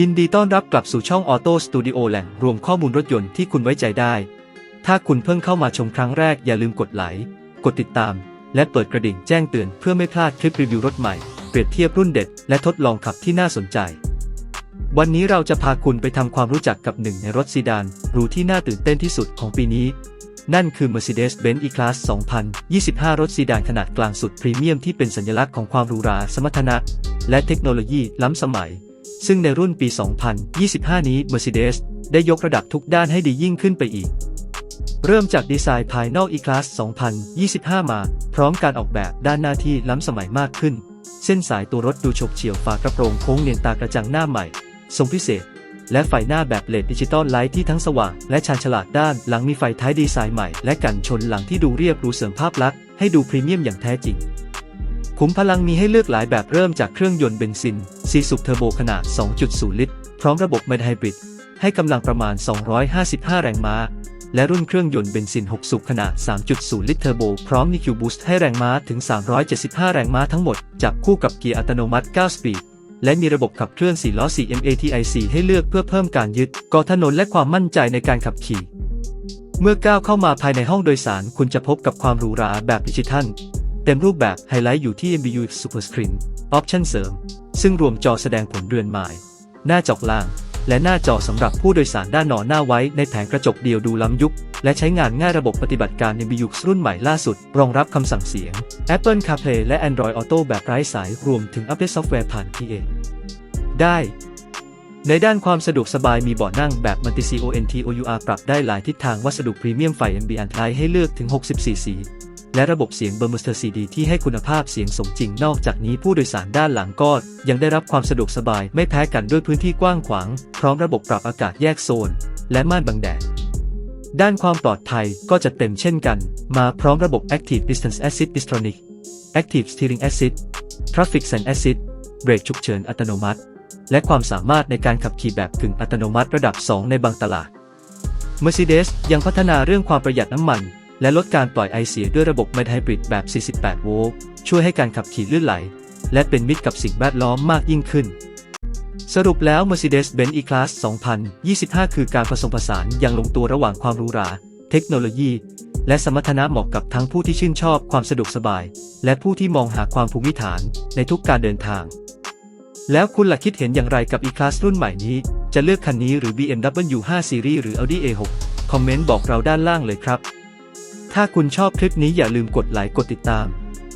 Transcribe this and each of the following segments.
ยินดีต้อนรับกลับสู่ช่อง Auto Studio แหล่งรวมข้อมูลรถยนต์ที่คุณไว้ใจได้ ถ้าคุณเพิ่งเข้ามาชมครั้งแรกอย่าลืมกดไลค์ กดติดตาม และเปิดกระดิ่งแจ้งเตือนเพื่อไม่พลาดคลิปรีวิวรถใหม่ เปรียบเทียบรุ่นเด็ด และทดลองขับที่น่าสนใจ วันนี้เราจะพาคุณไปทำความรู้จักกับหนึ่งในรถซีดานหรูที่น่าตื่นเต้นที่สุดของปีนี้ นั่นคือ Mercedes-Benz E-Class 2025 รถซีดานขนาดกลางสุดพรีเมียมที่เป็นสัญลักษณ์ของความหรูหราสมรรถนะ และเทคโนโลยีล้ำสมัย ซึ่งในรุ่นปี 2025 นี้ Mercedes ได้ยกระดับทุกด้านให้ดียิ่งขึ้นไปอีก เริ่มจากดีไซน์ภายนอก E-Class 2025 มา พร้อมการออกแบบด้านหน้าที่ล้ำสมัยมากขึ้น เส้นสายตัวรถดูฉกเฉี่ยวฝากระโปรงโค้งเนียนตากระจังหน้าใหม่ ทรงพิเศษ และไฟหน้าแบบเลดดิจิตอลไลท์ที่ทั้งสว่างและชาญฉลาดด้านหลังมีไฟท้ายดีไซน์ใหม่ และกันชนหลังที่ดูเรียบหรูเสริมภาพลักษณ์ให้ดูพรีเมียมอย่างแท้จริงขุมพลังมีให้เลือกหลายแบบเริ่มจากเครื่องยนต์เบนซิน ซีสุกเทอร์โบขนาด 2.0 ลิตร พร้อมระบบไมไฮบริด ให้กำลังประมาณ 255 แรงม้า และรุ่นเครื่องยนต์เบนซิน 6 สูบขนาด 3.0 ลิตรเทอร์โบ พร้อม EQ Boost ให้แรงม้าถึง 375 แรงม้าทั้งหมด จับคู่กับเกียร์อัตโนมัติ 9 สปีด และมีระบบขับเคลื่อน 4 ล้อ 4 MATIC ให้เลือกเพื่อเพิ่มการยึดเกาะถนนและความมั่นใจในการขับขี่ เมื่อก้าวเข้ามาภายในห้องโดยสาร คุณจะพบกับความหรูหราแบบดิจิทัล เต็มรูปแบบไฮไลท์อยู่ที่ MBU Super Screen ออปชันเสริม ซึ่งรวมจอแสดงผลเรือนไม้หน้าจอกล่าง และหน้าจอสำหรับผู้โดยสารด้านหนอหน้าไว้ในแผงกระจกเดียวดูล้ำยุค และใช้งานง่ายระบบปฏิบัติการ MBU รุ่นใหม่ล่าสุด รองรับคำสั่งเสียง Apple CarPlay และ Android Auto แบบไร้สายรวมถึงอัปเดตซอฟต์แวร์ผ่าน PA ได้ในด้านความสะดวกสบายมีเบาะนั่งแบบ Multi CONTOUR ปรับได้หลายทิศทางวัสดุพรีเมียมไฟ Ambient Light ให้เลือกถึง 64 สี และระบบเสียง b e r m u s t e r CD ที่ให้คุณภาพเสียงสมจริงนอกจากนี้ผู้โดยสารด้านหลังก็ยังได้รับความสะดวกสบายไม่แพ้กันด้วยพื้นที่กว้างขวาง พร้อมระบบปรับอากาศแยกโซน และม่านบังแดดด้านความปลอดภัยก็จะเต็มเช่นกัน มาพร้อมระบบ Active Distance Assist Distronic Active Steering Assist Traffic Sense Assist เบรกฉุกเฉินอัตโนมัติ และความสามารถในการขับขี่แบบกึ่งอัตโนมัติระดับ 2 ในบางตลาด Mercedes ยังพัฒนาเรื่องความประหยัดน้ำมัน และลดการปล่อยไอเสียด้วยระบบไมไฮบริดแบบ 48 โวลต์ ช่วยให้การขับขี่ลื่นไหล และเป็นมิตรกับสิ่งแวดล้อมมากยิ่งขึ้น สรุปแล้ว Mercedes-Benz E-Class 2025 คือการผสมผสานอย่างลงตัวระหว่างความหรูหรา เทคโนโลยี และสมรรถนะเหมาะกับทั้งผู้ที่ชื่นชอบความสะดวกสบาย และผู้ที่มองหาความภูมิฐานในทุกการเดินทาง แล้วคุณล่ะคิดเห็นอย่างไรกับ E-Class รุ่นใหม่นี้ จะเลือกคันนี้หรือ BMW 5 Series หรือ Audi A6 คอมเมนต์บอกเราด้านล่างเลยครับ ถ้าคุณชอบคลิปนี้อย่าลืมกดไลค์กดติดตาม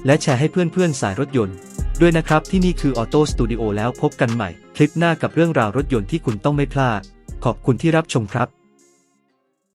และแชร์ให้เพื่อนๆสายรถยนต์ ด้วยนะครับที่นี่คือออโต้สตูดิโอแล้วพบกันใหม่ คลิปหน้ากับเรื่องราวรถยนต์ที่คุณต้องไม่พลาด ขอบคุณที่รับชมครับ